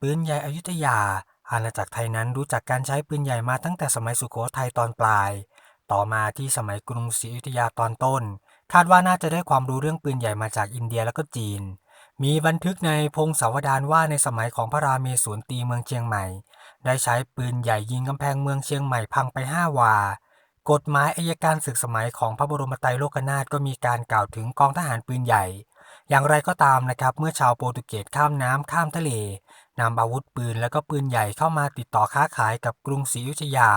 ปืนใหญ่อยุธยา อาณาจักรไทยนั้นรู้จักการใช้ปืนใหญ่มาตั้งแต่สมัยสุโขทัยตอนปลาย ต่อมาที่สมัยกรุงศรีอยุธยาตอนต้น คาดว่าน่าจะได้ความรู้เรื่องปืนใหญ่มาจากอินเดียแล้วก็จีน มีบันทึกในพงศาวดารว่าในสมัยของพระราเมศวรตีเมืองเชียงใหม่ ได้ใช้ปืนใหญ่ยิงกำแพงเมืองเชียงใหม่พังไปห้าวากฎหมายอายการศึกสมัยของพระบรมไตรโลกนาถก็มีการกล่าวถึงกองทหารปืนใหญ่ อย่างไรก็ตามนะครับ เมื่อชาวโปรตุเกสข้ามน้ำข้ามทะเล นำอาวุธปืนและก็ปืนใหญ่เข้ามาติดต่อค้าขายกับกรุงศรีอยุธยา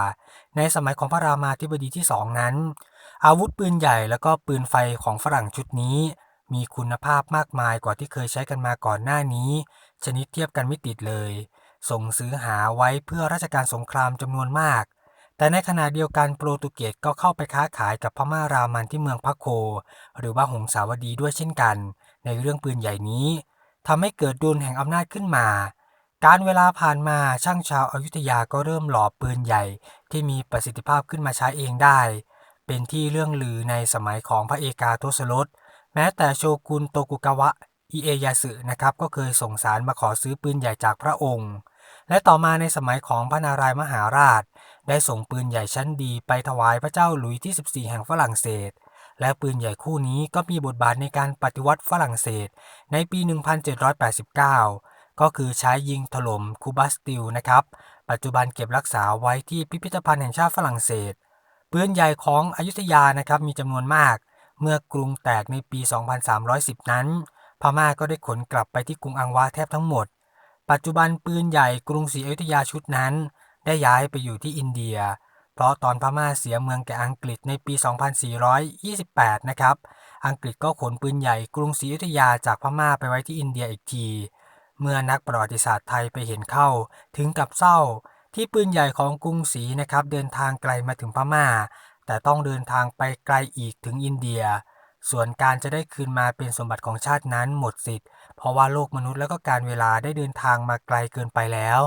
ในสมัยของพระรามาธิบดีที่สองนั้น อาวุธปืนใหญ่แล้วก็ปืนไฟของฝรั่งชุดนี้ มีคุณภาพมากมายกว่าที่เคยใช้กันมาก่อนหน้านี้ ชนิดเทียบกันไม่ติดเลย ส่งซื้อหาไว้เพื่อราชการสงครามจำนวนมาก แต่ในขณะเดียวกันโปรตุเกสก็เข้าไปค้าขายกับพม่ารามันที่เมืองพักโค หรือว่าหงสาวดีด้วยเช่นกัน ในเรื่องปืนใหญ่นี้ทำให้เกิดดุลแห่งอำนาจขึ้นมา การเวลาผ่านมาช่างชาวอายุทยาก็เริ่มหล่อปืนใหญ่ ที่มีประสิทธิภาพขึ้นมาใช้เองได้ เป็นที่เรื่องลือในสมัยของพระเอกาทศรถแม้แต่โชกุนโตกุกาวะอิเอยาสึนะครับก็เคยส่งสารมาขอซื้อปืนใหญ่จากพระองค์ และต่อมาในสมัยของพระนารายมหาราช ได้ส่งปืนใหญ่ชั้นดีไปถวายพระเจ้าหลุยที่ 14 แห่งฝรั่งเศส และปืนใหญ่คู่นี้ก็มีบทบาทในการปฏิวัติฝรั่งเศส ในปี 1789 ก็คือใช้ยิงถล่มคูบัสติลนะครับ ปัจจุบันเก็บรักษาไว้ที่พิพิธภัณฑ์แห่งชาติฝรั่งเศส ปืนใหญ่ของอยุธยานะครับมีจำนวนมาก เมื่อกรุงแตกในปี 2310 นั้น พม่าก็ได้ขนกลับไปที่กรุงอังวาแทบทั้งหมด ปัจจุบันปืนใหญ่กรุงศรีอยุธยาชุดนั้น ได้ย้ายไปอยู่ที่อินเดีย เพราะตอนพม่าเสียเมืองแก่อังกฤษในปี 2428 นะครับอังกฤษก็ขนปืนใหญ่กรุงศรีอยุธยาจากพม่าไปไว้ที่อินเดียอีกที เมื่อนักประวัติศาสตร์ไทยไปเห็นเข้าถึงกับเศร้า ที่ปืนใหญ่ของกรุงศรีนะครับเดินทางไกลมาถึงพม่า แต่ต้องเดินทางไปไกลอีกถึงอินเดีย ส่วนการจะได้คืนมาเป็นสมบัติของชาตินั้นหมดสิทธิ์เพราะว่าโลกมนุษย์แล้วก็การเวลาได้เดินทางมาไกลเกินไปแล้ว